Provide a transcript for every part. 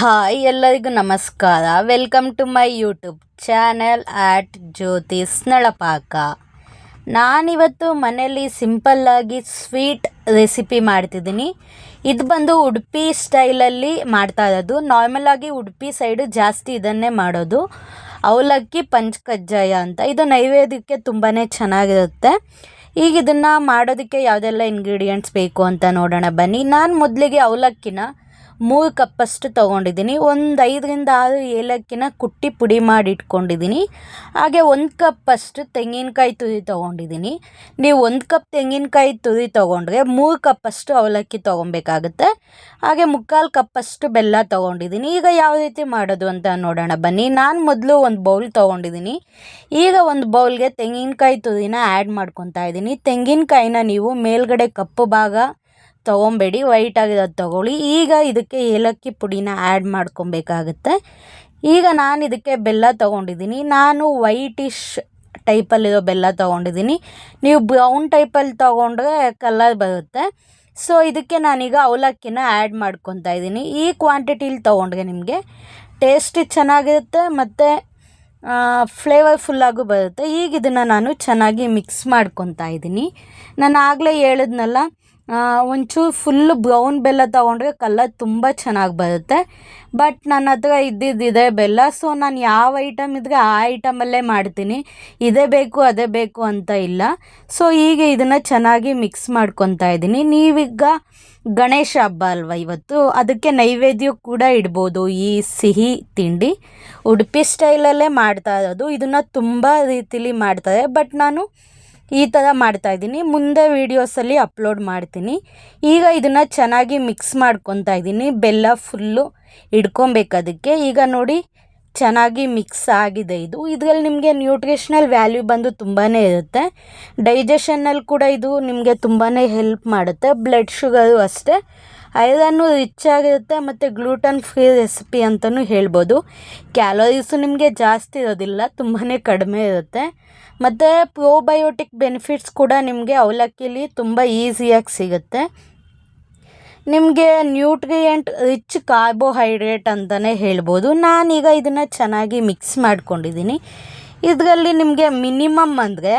Hi ಎಲ್ಲರಿಗೂ ನಮಸ್ಕಾರ. Welcome to my YouTube channel at Jyothi Nalapaka ನಾನಿವತ್ತು ಮನೆಯಲ್ಲಿ ಸಿಂಪಲ್ಲಾಗಿ ಸ್ವೀಟ್ ರೆಸಿಪಿ ಮಾಡ್ತಿದ್ದೀನಿ. ಇದು ಬಂದು ಉಡುಪಿ ಸ್ಟೈಲಲ್ಲಿ ಮಾಡ್ತಾ ಇರೋದು. ನಾರ್ಮಲಾಗಿ ಉಡುಪಿ ಸೈಡು ಜಾಸ್ತಿ ಇದನ್ನೇ ಮಾಡೋದು. ಅವಲಕ್ಕಿ, ಪಂಚಕಜ್ಜಾಯ ಅಂತ. ಇದು ನೈವೇದ್ಯಕ್ಕೆ ತುಂಬಾ ಚೆನ್ನಾಗಿರುತ್ತೆ. ಈಗ ಇದನ್ನು ಮಾಡೋದಕ್ಕೆ ಯಾವುದೆಲ್ಲ ಇಂಗ್ರೀಡಿಯೆಂಟ್ಸ್ ಬೇಕು ಅಂತ ನೋಡೋಣ ಬನ್ನಿ. ನಾನು ಮೊದಲಿಗೆ ಅವಲಕ್ಕಿನ ಮೂರು ಕಪ್ಪಷ್ಟು ತೊಗೊಂಡಿದ್ದೀನಿ. ಒಂದು ಐದರಿಂದ ಆರು ಏಲಕ್ಕಿನ ಕುಟ್ಟಿ ಪುಡಿ ಮಾಡಿ ಇಟ್ಕೊಂಡಿದ್ದೀನಿ. ಹಾಗೆ ಒಂದು ಕಪ್ಪಷ್ಟು ತೆಂಗಿನಕಾಯಿ ತುರಿ ತೊಗೊಂಡಿದ್ದೀನಿ. ನೀವು ಒಂದು ಕಪ್ ತೆಂಗಿನಕಾಯಿ ತುರಿ ತೊಗೊಂಡ್ರೆ ಮೂರು ಕಪ್ಪಷ್ಟು ಅವಲಕ್ಕಿ ತೊಗೊಬೇಕಾಗುತ್ತೆ. ಹಾಗೆ ಮುಕ್ಕಾಲು ಕಪ್ಪಷ್ಟು ಬೆಲ್ಲ ತೊಗೊಂಡಿದ್ದೀನಿ. ಈಗ ಯಾವ ರೀತಿ ಮಾಡೋದು ಅಂತ ನೋಡೋಣ. ಬನ್ನಿ, ನಾನು ಮೊದಲು ಒಂದು ಬೌಲ್ ತೊಗೊಂಡಿದ್ದೀನಿ. ಈಗ ಒಂದು ಬೌಲ್ಗೆ ತೆಂಗಿನಕಾಯಿ ತುರಿನ ಆ್ಯಡ್ ಮಾಡ್ಕೊತಾ ಇದ್ದೀನಿ. ತೆಂಗಿನಕಾಯಿನ ನೀವು ಮೇಲ್ಗಡೆ ಕಪ್ಪು ಭಾಗ ತೊಗೊಬೇಡಿ ವೈಟ್ ಆಗಿರೋದು ತೊಗೊಳ್ಳಿ. ಈಗ ಇದಕ್ಕೆ ಏಲಕ್ಕಿ ಪುಡಿನ ಆ್ಯಡ್ ಮಾಡ್ಕೊಬೇಕಾಗುತ್ತೆ. ಈಗ ನಾನು ಇದಕ್ಕೆ ಬೆಲ್ಲ ತೊಗೊಂಡಿದ್ದೀನಿ. ನಾನು ವೈಟಿಶ್ ಟೈಪಲ್ಲಿರೋ ಬೆಲ್ಲ ತೊಗೊಂಡಿದ್ದೀನಿ. ನೀವು ಬ್ರೌನ್ ಟೈಪಲ್ಲಿ ತೊಗೊಂಡ್ರೆ ಕಲರ್ ಬರುತ್ತೆ. ಸೊ ಇದಕ್ಕೆ ನಾನೀಗ ಅವಲಕ್ಕಿನ ಆ್ಯಡ್ ಮಾಡ್ಕೊತಾ ಇದ್ದೀನಿ. ಈ ಕ್ವಾಂಟಿಟೀಲಿ ತೊಗೊಂಡ್ರೆ ನಿಮಗೆ ಟೇಸ್ಟ್ ಚೆನ್ನಾಗಿರುತ್ತೆ ಮತ್ತು ಫ್ಲೇವರ್ಫುಲ್ಲಾಗೂ ಬರುತ್ತೆ. ಈಗ ಇದನ್ನು ನಾನು ಚೆನ್ನಾಗಿ ಮಿಕ್ಸ್ ಮಾಡ್ಕೊತಾ ಇದ್ದೀನಿ. ನಾನು ಆಗಲೇ ಹೇಳಿದ್ನಲ್ಲ ಒಂಚೂರು ಫುಲ್ ಬ್ರೌನ್ ಬೆಲ್ಲ ತೊಗೊಂಡ್ರೆ ಕಲರ್ ತುಂಬ ಚೆನ್ನಾಗಿ ಬರುತ್ತೆ. ಬಟ್ ನನ್ನ ಹತ್ರ ಇದ್ದಿದ್ದಿದೆ ಬೆಲ್ಲ ಸೊ ನಾನು ಯಾವ ಐಟಮ್ ಇದ್ದರೆ ಆ ಐಟಮಲ್ಲೇ ಮಾಡ್ತೀನಿ. ಇದೇ ಬೇಕು, ಅದೇ ಬೇಕು ಅಂತ ಇಲ್ಲ. ಸೊ ಈಗ ಇದನ್ನು ಚೆನ್ನಾಗಿ ಮಿಕ್ಸ್ ಮಾಡ್ಕೊತಾ ಇದ್ದೀನಿ. ನೀವೀಗ ಗಣೇಶ ಹಬ್ಬ ಅಲ್ವಾ ಇವತ್ತು? ಅದಕ್ಕೆ ನೈವೇದ್ಯ ಕೂಡ ಇಡ್ಬೋದು. ಈ ಸಿಹಿ ತಿಂಡಿ ಉಡುಪಿ ಸ್ಟೈಲಲ್ಲೇ ಮಾಡ್ತಾ ಇರೋದು. ಇದನ್ನು ತುಂಬ ರೀತಿಲಿ ಮಾಡ್ತಾರೆ. ಬಟ್ ನಾನು ಈ ಥರ ಮಾಡ್ತಾಯಿದ್ದೀನಿ ಮುಂದೆ ವೀಡಿಯೋಸಲ್ಲಿ ಅಪ್ಲೋಡ್ ಮಾಡ್ತೀನಿ. ಈಗ ಇದನ್ನು ಚೆನ್ನಾಗಿ ಮಿಕ್ಸ್ ಮಾಡ್ಕೊತಾ ಇದ್ದೀನಿ. ಬೆಲ್ಲ ಫುಲ್ಲು ಹಿಡ್ಕೊಬೇಕು ಅದಕ್ಕೆ. ಈಗ ನೋಡಿ, ಚೆನ್ನಾಗಿ ಮಿಕ್ಸ್ ಆಗಿದೆ ಇದು. ಇದರಲ್ಲಿ ನಿಮಗೆ ನ್ಯೂಟ್ರಿಷ್ನಲ್ ವ್ಯಾಲ್ಯೂ ಬಂದು ತುಂಬಾ ಇರುತ್ತೆ. ಡೈಜೆಷನ್ನಲ್ಲಿ ಕೂಡ ಇದು ನಿಮಗೆ ತುಂಬಾ ಹೆಲ್ಪ್ ಮಾಡುತ್ತೆ. ಬ್ಲಡ್ ಶುಗರು ಅಷ್ಟೇ. ಐರನ್ನು ರಿಚ್ ಆಗಿರುತ್ತೆ ಮತ್ತು ಗ್ಲೂಟನ್ ಫ್ರೀ ರೆಸಿಪಿ ಅಂತಲೂ ಹೇಳ್ಬೋದು. ಕ್ಯಾಲೋರೀಸು ನಿಮಗೆ ಜಾಸ್ತಿ ಇರೋದಿಲ್ಲ ತುಂಬಾ ಕಡಿಮೆ ಇರುತ್ತೆ. ಮತ್ತು ಪ್ರೋಬಯೋಟಿಕ್ ಬೆನಿಫಿಟ್ಸ್ ಕೂಡ ನಿಮಗೆ ಅವಲಕ್ಕಿಲಿ ತುಂಬ ಈಸಿಯಾಗಿ ಸಿಗುತ್ತೆ. ನಿಮಗೆ ನ್ಯೂಟ್ರಿಯೆಂಟ್ ರಿಚ್ ಕಾರ್ಬೋಹೈಡ್ರೇಟ್ ಅಂತಲೇ ಹೇಳ್ಬೋದು. ನಾನೀಗ ಇದನ್ನು ಚೆನ್ನಾಗಿ ಮಿಕ್ಸ್ ಮಾಡ್ಕೊಂಡಿದ್ದೀನಿ ಇದರಲ್ಲಿ ನಿಮಗೆ ಮಿನಿಮಮ್ ಅಂದರೆ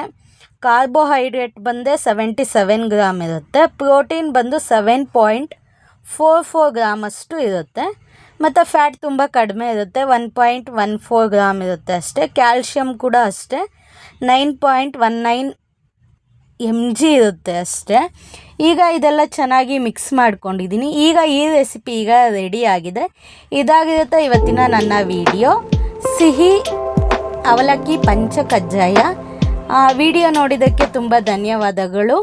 ಕಾರ್ಬೋಹೈಡ್ರೇಟ್ ಬಂದೇ ಸೆವೆಂಟಿ ಸೆವೆನ್ ಗ್ರಾಮ್ ಇರುತ್ತೆ. ಪ್ರೋಟೀನ್ ಬಂದು ಸೆವೆನ್ ಪಾಯಿಂಟ್ ಫೋರ್ ಫೋರ್ ಗ್ರಾಮಷ್ಟು ಇರುತ್ತೆ. ಮತ್ತು ಫ್ಯಾಟ್ ತುಂಬ ಕಡಿಮೆ ಇರುತ್ತೆ. One point one four gram ಇರುತ್ತೆ ಅಷ್ಟೇ. ಕ್ಯಾಲ್ಶಿಯಮ್ ಕೂಡ ಅಷ್ಟೇ. Nine point one nine M G ಇರುತ್ತೆ ಅಷ್ಟೇ. ಈಗ ಇದೆಲ್ಲ ಚೆನ್ನಾಗಿ ಮಿಕ್ಸ್ ಮಾಡ್ಕೊಂಡಿದ್ದೀನಿ. ಈಗ ಈ ರೆಸಿಪಿ ಈಗ ರೆಡಿ ಆಗಿದೆ. ಇದಾಗಿರುತ್ತೆ ಇವತ್ತಿನ ನನ್ನ ವಿಡಿಯೋ ಸಿಹಿ ಅವಲಕ್ಕಿ ಪಂಚಕಜ್ಜಾಯ. ವಿಡಿಯೋ ನೋಡಿದ್ದಕ್ಕೆ ತುಂಬ ಧನ್ಯವಾದಗಳು.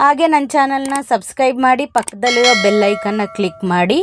ಹಾಗೆ ನನ್ನ ಚಾನಲ್ನ ಸಬ್ಸ್ಕ್ರೈಬ್ ಮಾಡಿ ಪಕ್ಕದಲ್ಲಿರೋ ಬೆಲ್ಲೈಕನ್ನ ಕ್ಲಿಕ್ ಮಾಡಿ.